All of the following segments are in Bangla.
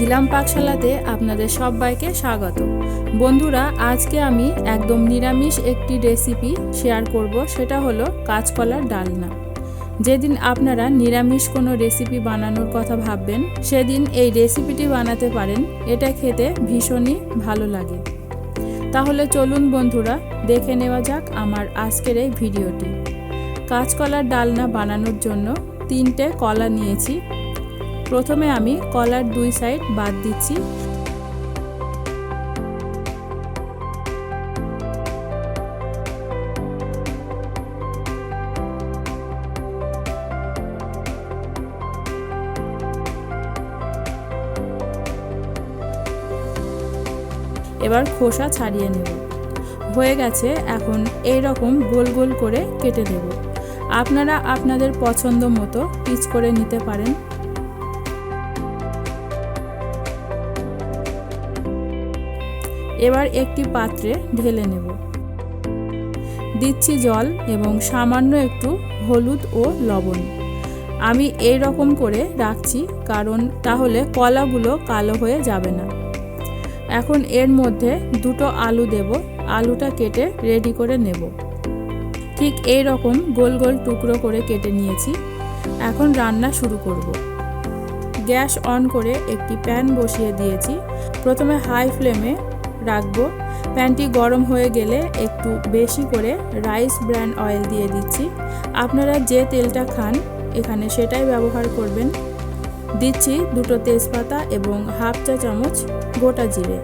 ঝিলাম পাকশালাতে আপনাদের সবাইকে স্বাগত। বন্ধুরা, আজকে আমি একদম নিরামিষ একটি রেসিপি শেয়ার করব, সেটা হলো কাঁচকলার ডালনা। যেদিন আপনারা নিরামিষ কোনো রেসিপি বানানোর কথা ভাববেন, সেদিন এই রেসিপিটি বানাতে পারেন, এটা খেতে ভীষণই ভালো লাগে। তাহলে চলুন বন্ধুরা, দেখে নেওয়া যাক আমার আজকের এই ভিডিওটি কাঁচকলার ডালনা বানানোর জন্য তিনটে কলা নিয়েছি প্রথমে আমি কলার দুই সাইড বাদ দিচ্ছি। এবার খোসা ছাড়িয়ে নেব। হয়ে গেছে, এখন এই রকম গোল গোল করে কেটে নেব আপনারা আপনাদের পছন্দ মতো পিচ করে নিতে পারেন। এবার একটি পাত্রে ঢেলে নেব। দিচ্ছি জল এবং সামান্য একটু হলুদ ও লবণ। আমি এই রকম করে রাখছি কারণ তাহলে কলাগুলো কালো হয়ে যাবে না। এখন এর মধ্যে দুটো আলু দেব। আলুটা কেটে রেডি করে নেব। ঠিক এই রকম গোল গোল টুকরো করে কেটে নিয়েছি। এখন রান্না শুরু করব। গ্যাস অন করে একটি প্যান বসিয়ে দিয়েছি। প্রথমে হাই ফ্লেমে রাখব। প্যানটি গরম হয়ে গেলে একটু বেশি করে রাইস ব্র্যান্ড অয়েল দিয়ে দিচ্ছি। আপনারা যে তেলটা খান, এখানে সেটাই ব্যবহার করবেন। দিচ্ছি দুটো তেজপাতা এবং হাফ চা চামচ গোটা জিরে।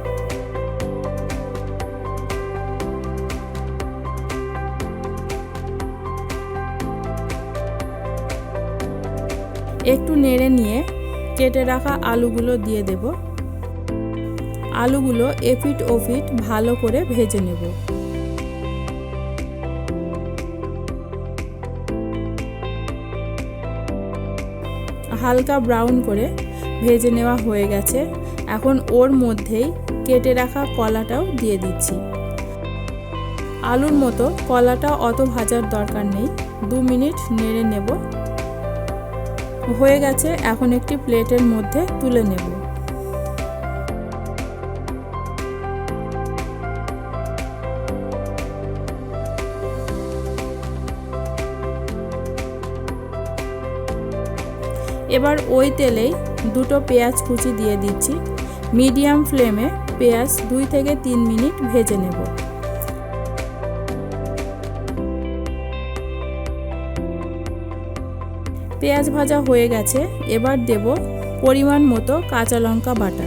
একটু নেড়ে নিয়ে কেটে রাখা আলুগুলো দিয়ে দেব। আলুগুলো এফিট ওফিট ভালো করে ভেজে নেব। হালকা ব্রাউন করে ভেজে নেওয়া হয়ে গেছে। এখন ওর মধ্যেই কেটে রাখা কলাটাও দিয়ে দিচ্ছি। আলুর মতো কলাটা অত ভাজার দরকার নেই। দু মিনিট নেড়ে নেব। হয়ে গেছে এখন একটি প্লেটের মধ্যে তুলে নেব। এবার ওই তেলেই দুটো পেঁয়াজ কুচি দিয়ে দিচ্ছি। মিডিয়াম ফ্লেমে পেঁয়াজ দুই থেকে তিন মিনিট ভেজে নেব। পেঁয়াজ ভাজা হয়ে গেছে, এবার দেব পরিমাণ মতো কাঁচা লঙ্কা বাটা।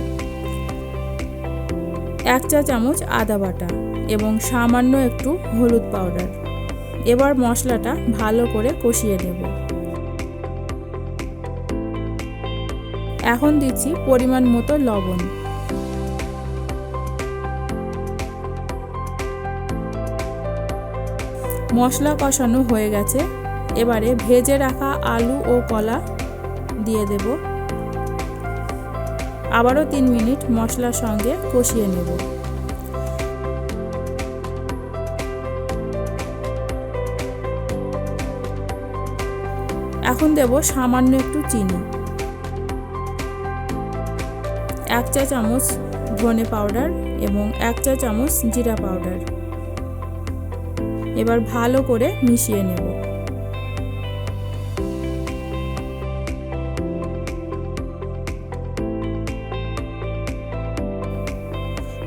এক চা চামচ আদা বাটা এবং সামান্য একটু হলুদ পাউডার। এবার মশলাটা ভালো করে কষিয়ে নেব। এখন দিচ্ছি পরিমাণ মতো লবণ। মশলা কষানো হয়ে গেছে। এবারে ভেজে রাখা আলু ও কলা দিয়ে দেব। আবারও তিন মিনিট মশলার সঙ্গে কষিয়ে নেব। এখন দেব সামান্য একটু চিনি। এক চা চামচ ধনে পাউডার এবং এক চা চামচ জিরা পাউডার। এবার ভালো করে মিশিয়ে নেব।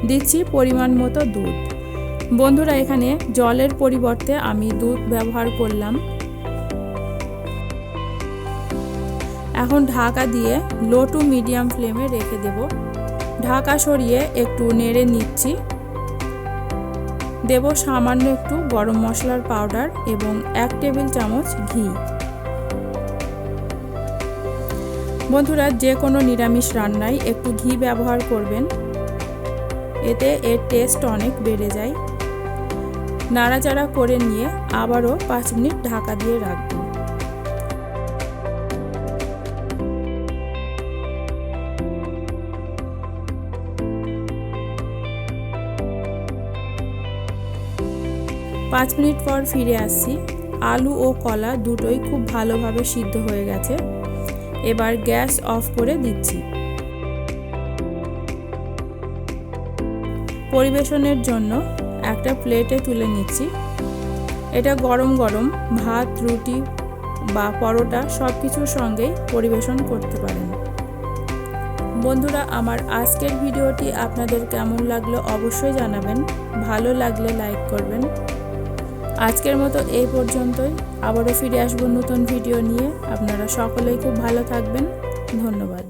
দিচ্ছি পরিমাণ মতো দুধ। বন্ধুরা, এখানে জলের পরিবর্তে আমি দুধ ব্যবহার করলাম। এখন ঢাকা দিয়ে লো টু মিডিয়াম ফ্লেমে রেখে দেব। ঢাকা সরিয়ে একটু নেড়ে নিচ্ছি। দেব সামান্য একটু গরম মশলার পাউডার এবং এক টেবিল চামচ ঘি। বন্ধুরা যে কোনো নিরামিষ রান্নায় একটু ঘি ব্যবহার করবেন। এতে এর টেস্ট অনেক বেড়ে যায়। নাড়াচাড়া করে নিয়ে আবারও পাঁচ মিনিট ঢাকা দিয়ে রাখব। পাঁচ মিনিট পর ফিরে আসছি। আলু ও কলা দুটোই খুব ভালোভাবে সিদ্ধ হয়ে গেছে। এবার গ্যাস অফ করে দিচ্ছি। পরিবেশনের জন্য একটা প্লেটে তুলে নিচ্ছি। এটা গরম গরম ভাত, রুটি বা পরোটা সব কিছুর সঙ্গেই পরিবেশন করতে পারেন। বন্ধুরা, আমার আজকের ভিডিওটি আপনাদের কেমন লাগল অবশ্যই জানাবেন। ভালো লাগলে লাইক করবেন। আজকের মতো এই পর্যন্তই। আবারও ফিরে আসব নতুন ভিডিও নিয়ে। আপনারা সকলেই খুব ভালো থাকবেন। ধন্যবাদ।